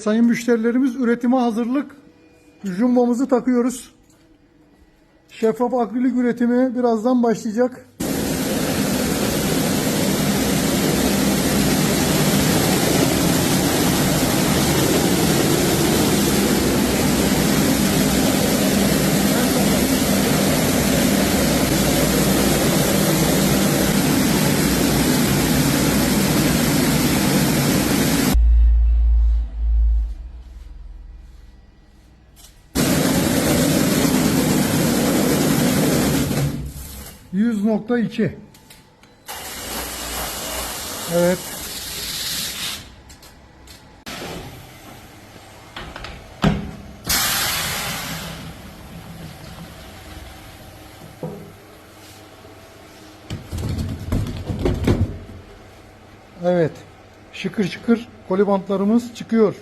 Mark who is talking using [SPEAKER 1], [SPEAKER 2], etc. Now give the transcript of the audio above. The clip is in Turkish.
[SPEAKER 1] Sayın müşterilerimiz üretime hazırlık. Jumbamızı takıyoruz. Şeffaf akrilik üretimi birazdan başlayacak. Yüz nokta iki. Evet. Evet. Şıkır şıkır kolibantlarımız çıkıyor.